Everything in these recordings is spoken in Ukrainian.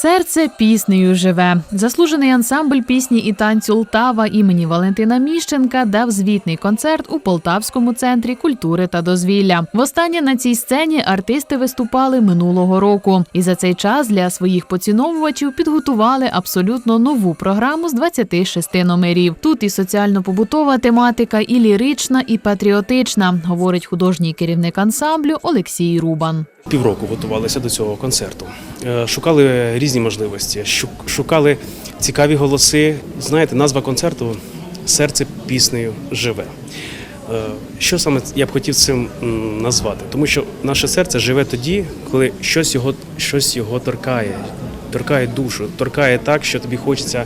Серце піснею живе. Заслужений ансамбль пісні і танцю Лтава імені Валентина Міщенка дав звітний концерт у Полтавському центрі культури та дозвілля. Востаннє на цій сцені артисти виступали минулого року, і за цей час для своїх поціновувачів підготували абсолютно нову програму з 26 номерів. Тут і соціально-побутова тематика, і лірична, і патріотична, говорить художній керівник ансамблю Олексій Рубан. Півроку готувалися до цього концерту. Е, Шукали різні можливості, шукали цікаві голоси. Знаєте, назва концерту Серце піснею живе. Е, Що саме я б хотів цим назвати? Тому що наше серце живе тоді, коли щось його, щось його торкає, торкає душу, торкає так, що тобі хочеться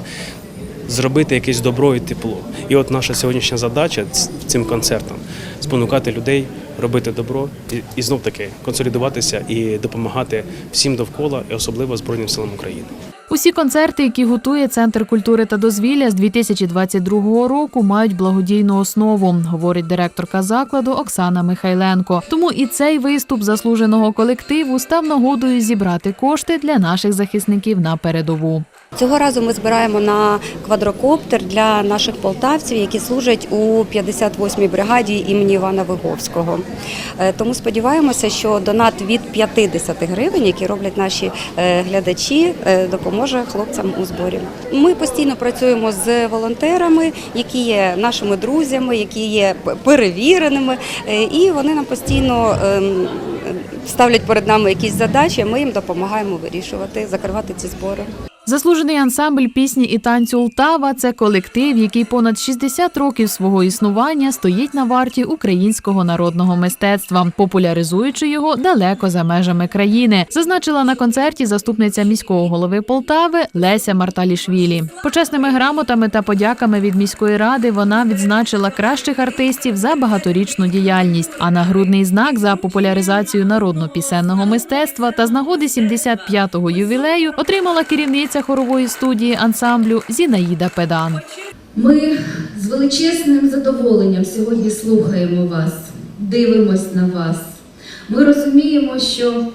зробити якесь добро і тепло. І от наша сьогоднішня задача цим концертом спонукати людей робити добро і, і знов таки консолідуватися і допомагати всім довкола, і особливо Збройним силам України. Усі концерти, які готує Центр культури та дозвілля з 2022 року, мають благодійну основу, говорить директорка закладу Оксана Михайленко. Тому і цей виступ заслуженого колективу став нагодою зібрати кошти для наших захисників на передову. Цього разу ми збираємо на квадрокоптер для наших полтавців, які служать у 58-й бригаді імені Івана Виговського. Е, Тому сподіваємося, що донат від 50 гривень, які роблять наші е, глядачі, е, допоможе хлопцям у зборі. Ми постійно працюємо з волонтерами, які є нашими друзями, які є перевіреними, е, і вони нам постійно ем, ставлять перед нами якісь задачі. Ми їм допомагаємо вирішувати, закривати ці збори. Заслужений ансамбль пісні і танцю Лтава це колектив, який понад 60 років свого існування стоїть на варті українського народного мистецтва, популяризуючи його далеко за межами країни, зазначила на концерті заступниця міського голови Полтави Леся Марталішвілі. Почесними грамотами та подяками від міської ради вона відзначила кращих артистів за багаторічну діяльність. А нагрудний знак за популяризацію народно-пісенного мистецтва та з нагоди 75-го ювілею отримала керівниця хорової студії ансамблю Зінаїда Педан. Ми з величезним задоволенням сьогодні слухаємо вас, дивимось на вас. Ми розуміємо, що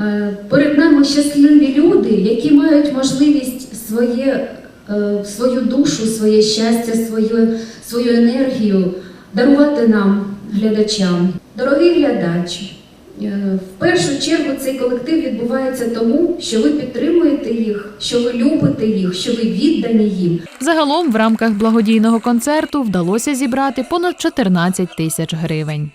е, перед нами щасливі люди, які мають можливість своє, е, свою душу, своє щастя, свою, свою енергію дарувати нам, глядачам. Дорогий глядач, Е, в першу чергу цей колектив відбувається тому, що ви підтримуєте їх, що ви любите їх, що ви віддані їм. Загалом в рамках благодійного концерту вдалося зібрати понад 14 тисяч гривень.